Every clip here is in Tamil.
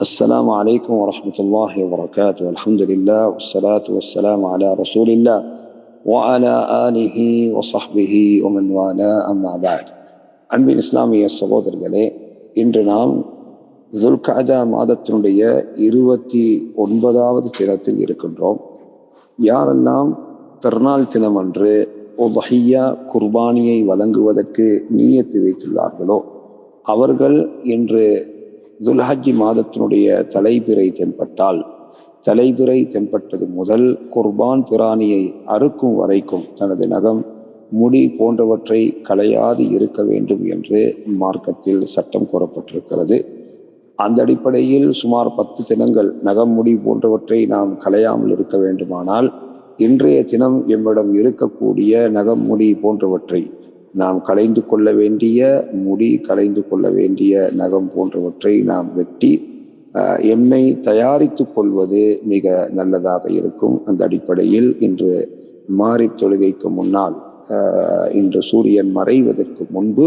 السلام عليكم ورحمة الله وبركاته الحمد لله والصلاة والسلام على رسول الله وعلى آله وصحبه ومن والاه أما بعد அன்பின் இஸ்லாமிய சகோதரர்களே இன்று நாம் துல்கதா மாதத்தினுடைய இருபத்தி ஒன்பதாவது தினத்தில் இருக்கின்றோம் யாரெல்லாம் பெருநாள் தினமன்று உதஹியா குர்பானியை வழங்குவதற்கு நீயத்து வைத்துள்ளார்களோ அவர்கள் இன்று துல்ஹஜ்ஜி மாதத்தினுடைய தலைபிறை தென்பட்டால் தலைபிறை தென்பட்டது முதல் குர்பான் பிராணியை அறுக்கும் வரைக்கும் தனது நகம் முடி போன்றவற்றை களையாது இருக்க வேண்டும் என்று மார்க்கத்தில் சட்டம் கூறப்பட்டிருக்கிறது. அந்த அடிப்படையில் சுமார் பத்து தினங்கள் நகம் முடி போன்றவற்றை நாம் களையாமல் இருக்க வேண்டுமானால் இன்றைய தினம் எம்மிடம் இருக்கக்கூடிய நகம் முடி போன்றவற்றை நாம் களைந்து கொள்ள வேண்டிய முடி களைந்து கொள்ள வேண்டிய நகம் போன்றவற்றை நாம் வெட்டி எம்மை தயாரித்து கொள்வது மிக நல்லதாக இருக்கும். அந்த அடிப்படையில் இன்று மாறி தொழுகைக்கு முன்னால் இன்று சூரியன் மறைவதற்கு முன்பு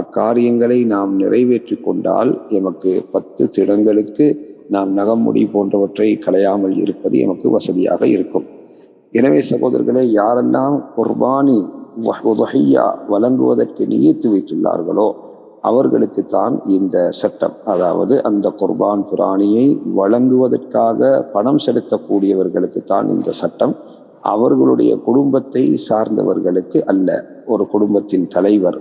அக்காரியங்களை நாம் நிறைவேற்றி கொண்டால் எமக்கு பத்து திடங்களுக்கு நாம் நகமுடி போன்றவற்றை களையாமல் இருப்பது எமக்கு வசதியாக இருக்கும். எனவே சகோதரர்களே யாரெல்லாம் குர்பானி உதஹையா வழங்குவதற்கு நியத்து வைத்துள்ளார்களோ அவர்களுக்கு தான் இந்த சட்டம் அதாவது அந்த குர்பான் பிராணியை வழங்குவதற்காக பணம் செலுத்தக்கூடியவர்களுக்கு தான் இந்த சட்டம். அவர்களுடைய குடும்பத்தை சார்ந்தவர்களுக்கு அல்ல ஒரு குடும்பத்தின் தலைவர்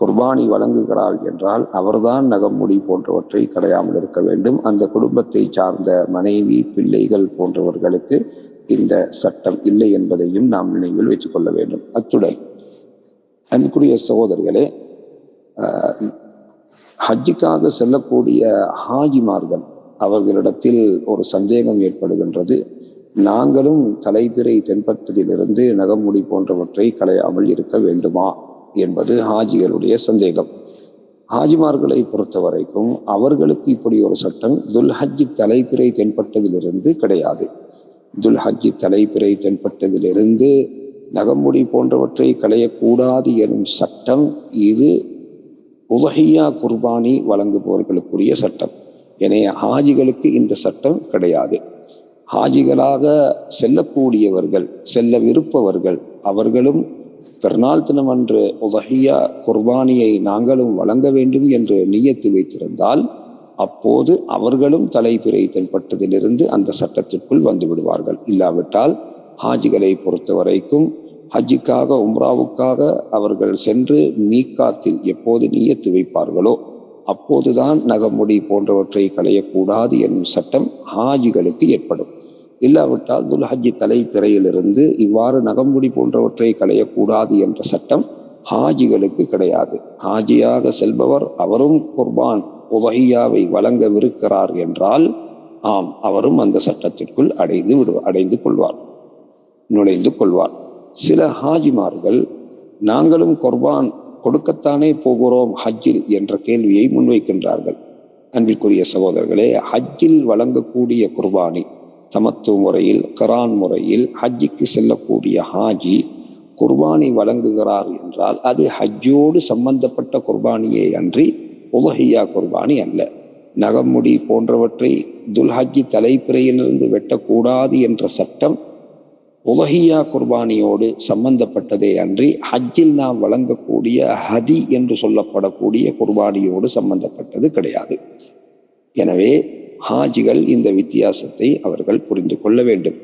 குர்பானி வழங்குகிறாள் என்றால் அவர்தான் நகமுடி போன்றவற்றை கடையாமல் இருக்க வேண்டும். அந்த குடும்பத்தை சார்ந்த மனைவி பிள்ளைகள் போன்றவர்களுக்கு இந்த சட்டம் இல்லை என்பதையும் நாம் நினைவில் வைத்துக் கொள்ள வேண்டும். அத்துடன் அன்புக்குரிய சகோதரர்களே ஹஜ்ஜுக்காக செல்லக்கூடிய ஹாஜிமார்கள் அவர்களிடத்தில் ஒரு சந்தேகம் ஏற்படுகின்றது. நாங்களும் தலைபிறை தென்பட்டதிலிருந்து நகமுடி போன்றவற்றை களையாமல் இருக்க வேண்டுமா என்பது ஹாஜிகளுடைய சந்தேகம். ஹாஜிமார்களை பொறுத்த வரைக்கும் அவர்களுக்கு இப்படி ஒரு சட்டம் துல்ஹஜ்ஜி தலைப்பிறை தென்பட்டதிலிருந்து கிடையாது. துல் ஹஜ்ஜி தலைப்பிறை தென்பட்டதிலிருந்து நகமுடி போன்றவற்றை களையக்கூடாது எனும் சட்டம் இது உதஹியா குர்பானி வழங்குபவர்களுக்குரிய சட்டம். எனவே ஹாஜிகளுக்கு இந்த சட்டம் கிடையாது. ஹாஜிகளாக செல்லக்கூடியவர்கள் செல்ல விருப்பவர்கள் அவர்களும் பெருநாள் தினம் அன்று உதஹியா குர்பானியை நாங்களும் வழங்க வேண்டும் என்று நியத்து வைத்திருந்தால் அப்போது அவர்களும் தலைப்பிறை தென்பட்டதிலிருந்து அந்த சட்டத்திற்குள் வந்து விடுவார்கள். இல்லாவிட்டால் ஹாஜிகளை பொறுத்த வரைக்கும் ஹஜ்ஜிக்காக உம்ராவுக்காக அவர்கள் சென்று மீக்காத்தில் எப்போது நீயத்து வைப்பார்களோ அப்போதுதான் நகமுடி போன்றவற்றை களையக்கூடாது என்னும் சட்டம் ஹாஜிகளுக்கு ஏற்படும். இல்லாவிட்டால் துல்ஹஜ்ஜி திரையிலிருந்து இவ்வாறு நகமுடி போன்றவற்றை களையக்கூடாது என்ற சட்டம் ஹாஜிகளுக்கு கிடையாது. ஹாஜியாக செல்பவர் அவரும் குர்பான் உபஹியாவை வழங்கவிருக்கிறார் என்றால் ஆம் அவரும் அந்த சட்டத்திற்குள் அடைந்து விடு அடைந்து கொள்வார் நுழைந்து கொள்வார். சில ஹாஜிமார்கள் நாங்களும் குர்பான் கொடுக்கத்தானே போகிறோம் ஹஜ்ஜில்? என்ற கேள்வியை முன்வைக்கின்றார்கள். அன்பிற்குரிய சகோதரர்களே ஹஜ்ஜில் வழங்கக்கூடிய குர்பானி தமத்துவ முறையில் கரான் முறையில் ஹஜ்ஜிக்கு செல்லக்கூடிய ஹாஜி குர்பானி வழங்குகிறார் என்றால் அது ஹஜ்ஜோடு சம்பந்தப்பட்ட குர்பானியே அன்றி உலஹியா குர்பானி அல்ல. நகமுடி போன்றவற்றை துல்ஹஜ்ஜி தலைப்பிறையிலிருந்து வெட்டக்கூடாது என்ற சட்டம் உலகியா குர்பானியோடு சம்பந்தப்பட்டதே அன்றி ஹஜ்ஜில் நாம் வழங்கக்கூடிய ஹதி என்று சொல்லப்படக்கூடிய குர்பானியோடு சம்பந்தப்பட்டது கிடையாது. எனவே ஹாஜிகள் இந்த வித்தியாசத்தை அவர்கள் புரிந்து கொள்ள வேண்டும்.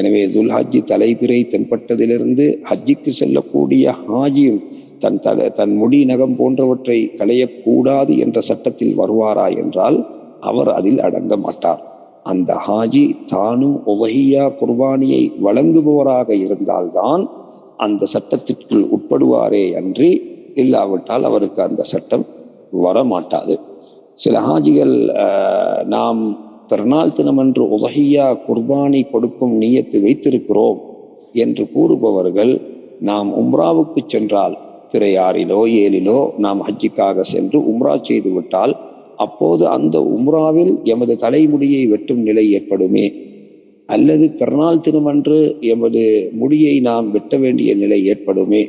எனவே துல்ஹஜ்ஜி தலைபிறை தென்பட்டதிலிருந்து ஹஜ்ஜிக்கு செல்லக்கூடிய ஹாஜியும் தன் தலை தன் முடி நகம் போன்றவற்றை களையக்கூடாது என்ற சட்டத்தில் வருவாரா என்றால் அவர் அதில் அடங்க மாட்டார். அந்த ஹாஜி தானும் உவஹியா குர்பானியை வழங்குபவராக இருந்தால்தான் அந்த சட்டத்திற்குள் உட்படுவாரே அன்றி இல்லாவிட்டால் அவருக்கு அந்த சட்டம் வரமாட்டாது. சில ஹாஜிகள் நாம் பிறநாள் தினமன்று உதஹியா குர்பானி கொடுக்கும் நீயத்து வைத்திருக்கிறோம் என்று கூறுபவர்கள் நாம் உம்ராவுக்கு சென்றால் திரையாறிலோ ஆறிலோ ஏழிலோ நாம் ஹஜ்ஜிக்காக சென்று உம்ரா செய்துவிட்டால் அப்போது அந்த உம்ராவில் எமது தலைமுடியை வெட்டும் நிலை ஏற்படுமே. அல்லது பிறநாள் தினமன்று எமது முடியை நாம் வெட்ட வேண்டிய நிலை ஏற்படுமே.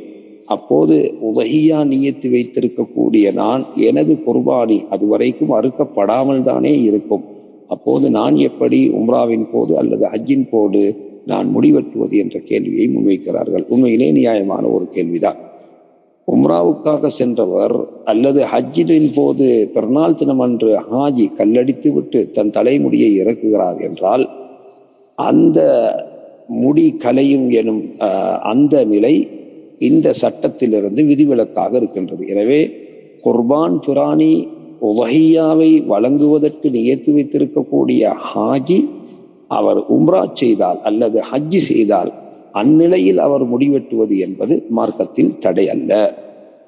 அப்போது உதகியா நியத்து வைத்திருக்கக்கூடிய நான் எனது குர்பானி அதுவரைக்கும் அறுக்கப்படாமல் தானே இருக்கும். அப்போது நான் எப்படி உம்ராவின் போது அல்லது ஹஜ்ஜின் போது நான் முடிவெட்டுவது என்ற கேள்வியை முன்வைக்கிறார்கள். உண்மையிலே நியாயமான ஒரு கேள்விதான். உம்ராவுக்காக சென்றவர் அல்லது ஹஜ்ஜின் போது பிறநாள் தினம் அன்று ஹாஜி கல்லடித்து விட்டு தன் தலைமுடியை இறக்குகிறார் என்றால் அந்த முடி கலையும் எனும் அந்த நிலை இந்த சட்டத்திலிருந்து விதிவிலக்காக இருக்கின்றது. எனவே குர்பான் புராணி உலகியாவை வழங்குவதற்கு நியத்து வைத்திருக்கக்கூடிய ஹாஜி அவர் உம்ரா செய்தால் அல்லது ஹஜ்ஜி செய்தால் அந்நிலையில் அவர் முடிவெட்டுவது என்பது மார்க்கத்தில் தடை அல்ல.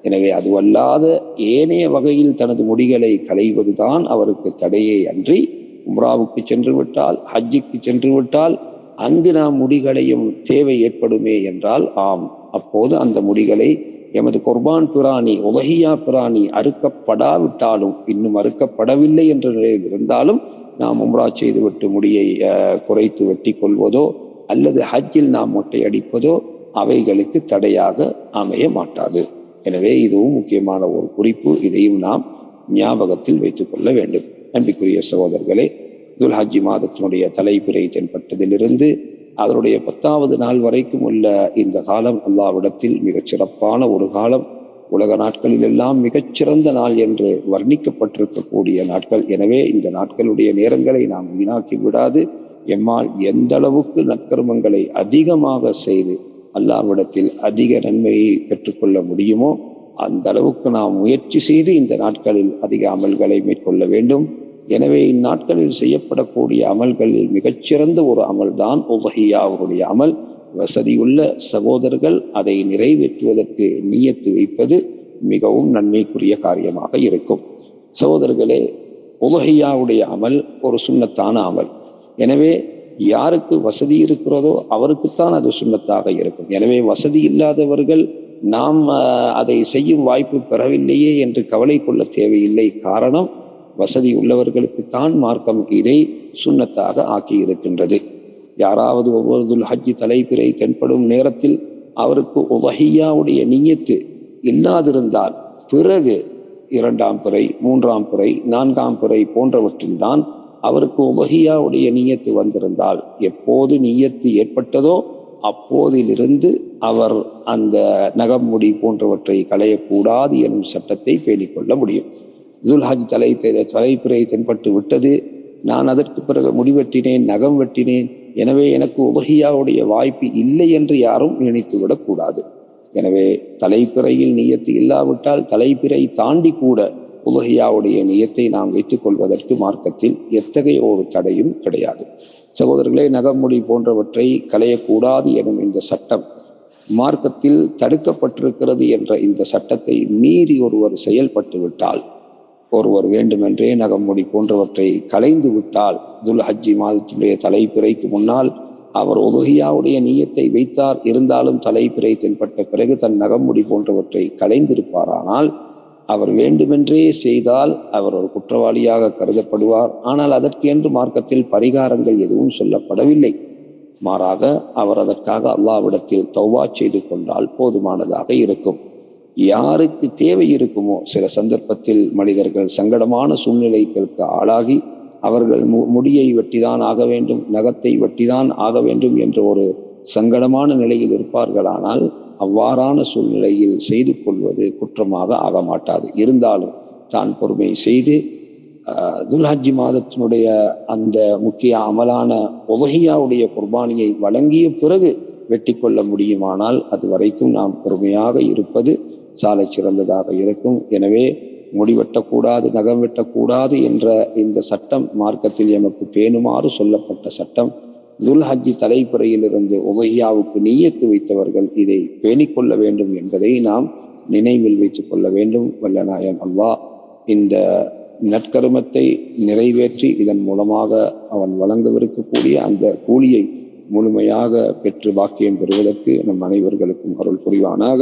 எனவே அதுவல்லாத ஏனைய வகையில் தனது முடிகளை களைவதுதான் அவருக்கு தடையே அன்றி உம்ராவுக்கு சென்று விட்டால் ஹஜ்ஜிக்கு சென்று விட்டால் அங்கு நாம் முடிகளையும் தேவை ஏற்படுமே என்றால் ஆம். அப்போது அந்த முடிகளை எமது குர்பான் பிராணி உலகியா பிராணி அறுக்கப்படாவிட்டாலும் இன்னும் அறுக்கப்படவில்லை என்ற நிலையில் இருந்தாலும் நாம் உம்ரா செய்துவிட்டு முடியை குறைத்து வெட்டி கொள்வதோ அல்லது ஹஜ்ஜில் நாம் மொட்டை அடிப்பதோ அவைகளுக்கு தடையாக அமைய மாட்டாது. எனவே இதுவும் முக்கியமான ஒரு குறிப்பு. இதையும் நாம் ஞாபகத்தில் வைத்துக் கொள்ள வேண்டும். நம்பிக்குரிய சகோதரர்களே துல் ஹஜ்ஜி மாதத்தினுடைய தலைப்பிறை தென்பட்டதிலிருந்து அதனுடைய பத்தாவது நாள் வரைக்கும் உள்ள இந்த காலம் அல்லாவிடத்தில் மிகச் சிறப்பான ஒரு காலம். உலக நாட்களில் எல்லாம் மிகச்சிறந்த நாள் என்று வர்ணிக்கப்பட்டிருக்கக்கூடிய நாட்கள். எனவே இந்த நாட்களுடைய நேரங்களை நாம் வீணாக்கி விடாது. எம்மால் எந்த அளவுக்கு நற்கர்மங்களை அதிகமாக செய்து அல்லாவிடத்தில் அதிக நன்மையை பெற்றுக்கொள்ள முடியுமோ அந்த அளவுக்கு நாம் முயற்சி செய்து இந்த நாட்களில் அதிக அமல்களை மேற்கொள்ள வேண்டும். எனவே இந்நாட்களில் செய்யப்படக்கூடிய அமல்களில் மிகச்சிறந்த ஒரு அமல் தான் உவஹியா அவருடைய அமல். வசதியுள்ள சகோதரர்கள் அதை நிறைவேற்றுவதற்கு நீயத்து வைப்பது மிகவும் நன்மைக்குரிய காரியமாக இருக்கும். சகோதரர்களே உலகையாவுடைய அமல் ஒரு சுண்ணத்தான அமல். எனவே யாருக்கு வசதி இருக்கிறதோ அவருக்குத்தான் அது சுண்ணத்தாக இருக்கும். எனவே வசதி இல்லாதவர்கள் நாம் அதை செய்யும் வாய்ப்பு பெறவில்லையே என்று கவலை கொள்ள தேவையில்லை. காரணம் வசதி உள்ளவர்களுக்குத்தான் மார்க்கம் இதை சுண்ணத்தாக ஆக்கி இருக்கின்றது யாராவது ஒவ்வொரு ஹஜ்ஜி தலைப்பிறை தென்படும் நேரத்தில் அவருக்கு உவஹியாவுடைய நீயத்து இல்லாதிருந்தால் பிறகு இரண்டாம் பிறை மூன்றாம் பிறை நான்காம் பிறை போன்றவற்றில்தான் அவருக்கு உபகியாவுடைய நீயத்து வந்திருந்தால் எப்போது நீயத்து ஏற்பட்டதோ அப்போதிலிருந்து அவர் அந்த நகமுடி போன்றவற்றை களையக்கூடாது எனும் சட்டத்தை பேணிக்கொள்ள முடியும். ஜுல்ஹாஜ் தலை தலைப்பிறை தென்பட்டு விட்டது. நான் அதற்கு பிறகு முடிவெட்டினேன் நகம் வெட்டினேன். எனவே எனக்கு உபகியாவுடைய வாய்ப்பு இல்லை என்று யாரும் நினைத்து விடக்கூடாது. எனவே தலைப்பிறையில் நீயத்து இல்லாவிட்டால் தலைப்பிறை தாண்டி கூட உலகியாவுடைய நியத்தை நாம் வைத்துக் கொள்வதற்கு மார்க்கத்தில் எத்தகைய ஒரு தடையும் கிடையாது. சகோதரர்களே நகமுடி போன்றவற்றை களையக்கூடாது எனும் இந்த சட்டம் மார்க்கத்தில் தடுக்கப்பட்டிருக்கிறது என்ற இந்த சட்டத்தை மீறி ஒருவர் செயல்பட்டு விட்டால் ஒருவர் வேண்டுமென்றே நகமுடி போன்றவற்றை கலைந்து விட்டால் துல் ஹஜ்ஜி மாதத்தினுடைய தலைப்பிறைக்கு முன்னால் அவர் உலகியாவுடைய நீயத்தை வைத்தார். இருந்தாலும் தலைப்பிறை தென்பட்ட பிறகு தன் நகமுடி போன்றவற்றை கலைந்திருப்பாரானால் அவர் வேண்டுமென்றே செய்தால் அவர் ஒரு குற்றவாளியாக கருதப்படுவார். ஆனால் அதற்கென்று மார்க்கத்தில் பரிகாரங்கள் எதுவும் சொல்லப்படவில்லை. மாறாக அவர் அதற்காக அல்லாவிடத்தில் தௌவா செய்து கொண்டால் போதுமானதாக இருக்கும். யாருக்கு தேவை இருக்குமோ சில சந்தர்ப்பத்தில் மனிதர்கள் சங்கடமான சூழ்நிலைகளுக்கு ஆளாகி அவர்கள் மு முடியை வெட்டிதான் ஆக வேண்டும் நகத்தை வெட்டிதான் ஆக வேண்டும் என்ற ஒரு சங்கடமான நிலையில் இருப்பார்களானால் அவ்வாறான சூழ்நிலையில் செய்து கொள்வது குற்றமாக ஆக மாட்டாது. இருந்தாலும் தான் பொறுமை செய்து துல்ஹாஜி மாதத்தினுடைய அந்த முக்கிய அமலான உலகியாவுடைய குர்பானியை வழங்கிய பிறகு வெட்டி கொள்ள முடியுமானால் அது வரைக்கும் நாம் பொறுமையாக இருப்பது சாலை சிறந்ததாக இருக்கும். எனவே முடிவெட்டக்கூடாது நகம் வெட்டக்கூடாது என்ற இந்த சட்டம் மார்க்கத்தில் எமக்கு பேணுமாறு சொல்லப்பட்ட சட்டம். துல்ஹஜி தலைப்புறையிலிருந்து உகையாவுக்கு நீயத்து வைத்தவர்கள் இதை பேணிக்கொள்ள வேண்டும் என்பதை நாம் நினைவில் வைத்துக் கொள்ள வேண்டும். வல்லநாயன் அல்வா இந்த நற்கருமத்தை நிறைவேற்றி இதன் மூலமாக அவன் வழங்கவிருக்கக்கூடிய அந்த கூலியை முழுமையாக பெற்று பாக்கியம் பெறுவதற்கு நம் அனைவர்களுக்கும் அருள் புரிவானாக.